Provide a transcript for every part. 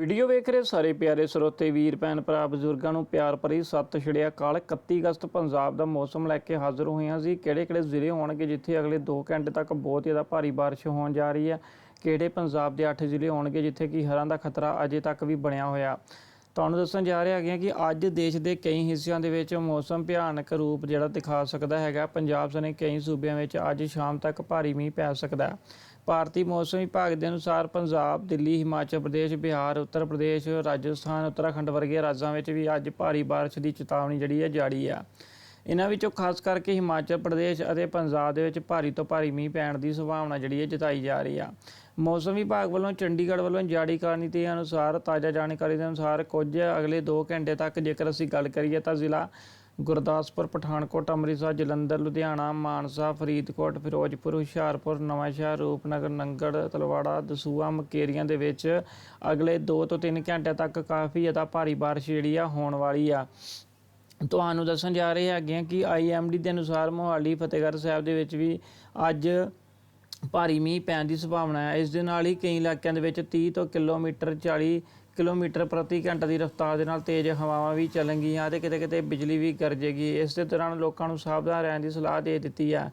Video ਵੇਖ ਰਹੇ ਸਾਰੇ ਪਿਆਰੇ ਸਰੋਤੇ, ਵੀਰ, ਭੈਣ, ਭਰਾ, ਬਜ਼ੁਰਗਾਂ ਨੂੰ ਪਿਆਰ ਭਰੀ ਸਤਿ ਸ਼੍ਰੀ ਅਕਾਲ 31 ਅਗਸਤ ਪੰਜਾਬ ਦਾ ਮੌਸਮ ਲੈ ਕੇ ਹਾਜ਼ਰ ਹੋਏ ਹਾਂ ਜੀ ਕਿਹੜੇ ਕਿਹੜੇ ਜ਼ਿਲ੍ਹੇ ਹੋਣਗੇ ਜਿੱਥੇ ਅਗਲੇ 2 ਘੰਟੇ ਤੱਕ ਬਹੁਤ ਜ਼ਿਆਦਾ ਭਾਰੀ ਬਾਰਿਸ਼ ਹੋਣ ਜਾ ਰਹੀ ਹੈ? ਕਿਹੜੇ ਪੰਜਾਬ ਦੇ 8 ਜ਼ਿਲ੍ਹੇ ਹੋਣਗੇ ਜਿੱਥੇ ਕਿ ਹਰਾਂ ਦਾ ਖਤਰਾ ਅਜੇ ਤੱਕ ਵੀ ਬਣਿਆ ਹੋਇਆ? ਤੁਹਾਨੂੰ ਦੱਸਣ ਜਾ ਰਹੇ ਹੈਗੇ ਕਿ ਅੱਜ ਦੇਸ਼ ਦੇ ਕਈ ਹਿੱਸਿਆਂ ਦੇ ਵਿੱਚ ਮੌਸਮ ਭਿਆਨਕ ਰੂਪ ਜਿਹੜਾ ਦਿਖਾ ਸਕਦਾ ਹੈਗਾ। ਪੰਜਾਬ ਸਣੇ ਕਈ ਸੂਬਿਆਂ ਵਿੱਚ ਅੱਜ ਸ਼ਾਮ ਤੱਕ ਭਾਰੀ ਮੀਂਹ ਪੈ ਸਕਦਾ ਹੈ। ਭਾਰਤੀ ਮੌਸਮ ਵਿਭਾਗ ਦੇ ਅਨੁਸਾਰ ਪੰਜਾਬ, ਦਿੱਲੀ, ਹਿਮਾਚਲ ਪ੍ਰਦੇਸ਼, ਬਿਹਾਰ, ਉੱਤਰ ਪ੍ਰਦੇਸ਼, ਰਾਜਸਥਾਨ, ਉੱਤਰਾਖੰਡ ਵਰਗੇ ਰਾਜਾਂ ਵਿੱਚ ਵੀ ਅੱਜ ਭਾਰੀ ਬਾਰਿਸ਼ ਦੀ ਚੇਤਾਵਨੀ ਜਿਹੜੀ ਹੈ ਜਾਰੀ ਆ ਇਹਨਾਂ ਵਿੱਚੋਂ ਖਾਸ ਕਰਕੇ ਹਿਮਾਚਲ ਪ੍ਰਦੇਸ਼ ਅਤੇ ਪੰਜਾਬ ਦੇ ਵਿੱਚ ਭਾਰੀ ਤੋਂ ਭਾਰੀ ਮੀਂਹ ਪੈਣ ਦੀ ਸੰਭਾਵਨਾ ਜਿਹੜੀ ਹੈ ਜਤਾਈ ਜਾ ਰਹੀ ਆ। ਮੌਸਮ ਵਿਭਾਗ ਵੱਲੋਂ ਚੰਡੀਗੜ੍ਹ ਵੱਲੋਂ ਜਾਰੀ ਕਰਨੀ ਦੇ ਅਨੁਸਾਰ ਤਾਜ਼ਾ ਜਾਣਕਾਰੀ ਦੇ ਅਨੁਸਾਰ ਕੁਝ ਅਗਲੇ 2 ਘੰਟੇ ਤੱਕ ਜੇਕਰ ਅਸੀਂ ਗੱਲ ਕਰੀਏ ਤਾਂ ਜ਼ਿਲ੍ਹਾ ਗੁਰਦਾਸਪੁਰ, ਪਠਾਨਕੋਟ, ਅੰਮ੍ਰਿਤਸਰ, ਜਲੰਧਰ, ਲੁਧਿਆਣਾ, ਮਾਨਸਾ, ਫਰੀਦਕੋਟ, ਫਿਰੋਜ਼ਪੁਰ, ਹੁਸ਼ਿਆਰਪੁਰ, ਨਵਾਂਸ਼ਹਿਰ, ਰੂਪਨਗਰ, ਨੰਗੜ, ਤਲਵਾੜਾ ਦਸੂਆ ਮਕੇਰੀਆਂ ਦੇ ਵਿੱਚ ਅਗਲੇ 2 ਤੋਂ 3 ਘੰਟੇ ਤੱਕ ਕਾਫੀ ਜ਼ਿਆਦਾ ਭਾਰੀ ਬਾਰਿਸ਼ ਜਿਹੜੀ ਆ ਹੋਣ ਵਾਲੀ ਆ। ਤੁਹਾਨੂੰ ਦੱਸਣ ਜਾ ਰਹੇ ਹੈਗੇ ਹਾਂ ਕਿ ਆਈਐਮਡੀ ਦੇ ਅਨੁਸਾਰ ਮੋਹਾਲੀ ਫਤਿਹਗੜ੍ਹ ਸਾਹਿਬ ਦੇ ਵਿੱਚ ਵੀ ਅੱਜ ਭਾਰੀ ਮੀਂਹ ਪੈਣ ਦੀ ਸੰਭਾਵਨਾ ਹੈ। ਇਸ ਦੇ ਨਾਲ ਹੀ ਕਈ ਇਲਾਕਿਆਂ ਦੇ ਵਿੱਚ 30 ਤੋਂ ਕਿਲੋਮੀਟਰ 40 ਕਿਲੋਮੀਟਰ ਪ੍ਰਤੀ ਘੰਟਾ ਦੀ ਰਫ਼ਤਾਰ ਦੇ ਨਾਲ ਤੇਜ਼ ਹਵਾਵਾਂ ਵੀ ਚੱਲਣਗੀਆਂ ਤੇ ਕਿਤੇ ਕਿਤੇ ਬਿਜਲੀ ਵੀ ਗਰਜੇਗੀ। ਇਸ ਦੇ ਦੌਰਾਨ ਲੋਕਾਂ ਨੂੰ ਸਾਵਧਾਨ ਰਹਿਣ ਦੀ ਸਲਾਹ ਦੇ ਦਿੱਤੀ ਹੈ।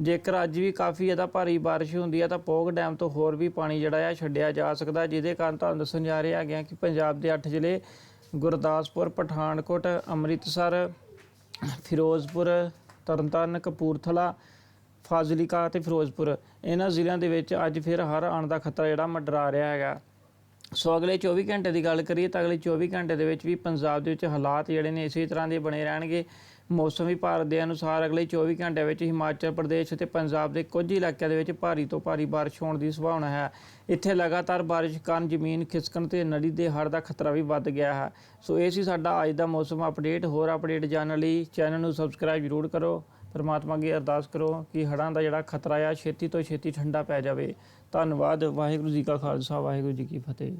ਜੇਕਰ ਅੱਜ ਵੀ ਕਾਫੀ ਜ਼ਿਆਦਾ ਭਾਰੀ ਬਾਰਿਸ਼ ਹੁੰਦੀ ਹੈ ਤਾਂ ਪੋਗ ਡੈਮ ਤੋਂ ਹੋਰ ਵੀ ਪਾਣੀ ਜਿਹੜਾ ਆ ਛੱਡਿਆ ਜਾ ਸਕਦਾ ਜਿਹਦੇ ਕਾਰਨ ਤੁਹਾਨੂੰ ਦੱਸਣ ਜਾ ਰਹੇ ਹੈਗੇ ਹਾਂ ਕਿ ਪੰਜਾਬ ਦੇ 8 ਜ਼ਿਲ੍ਹੇ ਗੁਰਦਾਸਪੁਰ, ਪਠਾਨਕੋਟ, ਅੰਮ੍ਰਿਤਸਰ, ਫਿਰੋਜ਼ਪੁਰ, ਤਰਨਤਾਰਨ, ਕਪੂਰਥਲਾ, ਫਾਜ਼ਿਲਕਾ ਅਤੇ ਫਿਰੋਜ਼ਪੁਰ। ਇਹਨਾਂ ਜ਼ਿਲ੍ਹਿਆਂ ਦੇ ਵਿੱਚ ਅੱਜ ਫਿਰ ਹਰ ਆਉਣ ਦਾ ਖਤਰਾ ਜਿਹੜਾ ਮੰਡਰਾ ਰਿਹਾ ਹੈਗਾ। ਸੋ ਅਗਲੇ 24 ਘੰਟੇ ਦੀ ਗੱਲ ਕਰੀਏ ਤਾਂ ਅਗਲੇ 24 ਘੰਟੇ ਦੇ ਵਿੱਚ ਵੀ ਪੰਜਾਬ ਦੇ ਵਿੱਚ ਹਾਲਾਤ ਜਿਹੜੇ ਨੇ ਇਸੇ ਤਰ੍ਹਾਂ ਦੇ ਬਣੇ ਰਹਿਣਗੇ। ਮੌਸਮ ਵਿਭਾਗ ਦੇ ਅਨੁਸਾਰ ਅਗਲੇ 24 ਘੰਟਿਆਂ ਵਿੱਚ ਹਿਮਾਚਲ ਪ੍ਰਦੇਸ਼ ਅਤੇ ਪੰਜਾਬ ਦੇ ਕੁਝ ਇਲਾਕਿਆਂ ਦੇ ਵਿੱਚ ਭਾਰੀ ਤੋਂ ਭਾਰੀ ਬਾਰਿਸ਼ ਹੋਣ ਦੀ ਸੰਭਾਵਨਾ ਹੈ। ਇੱਥੇ ਲਗਾਤਾਰ ਬਾਰਿਸ਼ ਕਾਰਨ ਜ਼ਮੀਨ ਖਿਸਕਣ ਤੇ ਨਦੀ ਦੇ ਹੜ੍ਹ ਦਾ ਖਤਰਾ ਵੀ ਵੱਧ ਗਿਆ ਹੈ। ਸੋ ਇਹ ਸੀ ਸਾਡਾ ਅੱਜ ਦਾ ਮੌਸਮ ਅਪਡੇਟ। ਹੋਰ ਅਪਡੇਟ ਜਾਣਨ ਲਈ ਚੈਨਲ ਨੂੰ ਸਬਸਕ੍ਰਾਈਬ ਜ਼ਰੂਰ ਕਰੋ। ਪਰਮਾਤਮਾ ਅੱਗੇ ਅਰਦਾਸ ਕਰੋ ਕਿ ਹੜ੍ਹਾਂ ਦਾ ਜਿਹੜਾ ਖਤਰਾ ਆ, ਛੇਤੀ ਤੋਂ ਛੇਤੀ ਠੰਡਾ ਪੈ ਜਾਵੇ। ਧੰਨਵਾਦ। ਵਾਹਿਗੁਰੂ ਜੀ ਕਾ ਖਾਲਸਾ, ਵਾਹਿਗੁਰੂ ਜੀ ਕੀ ਫਤਿਹ।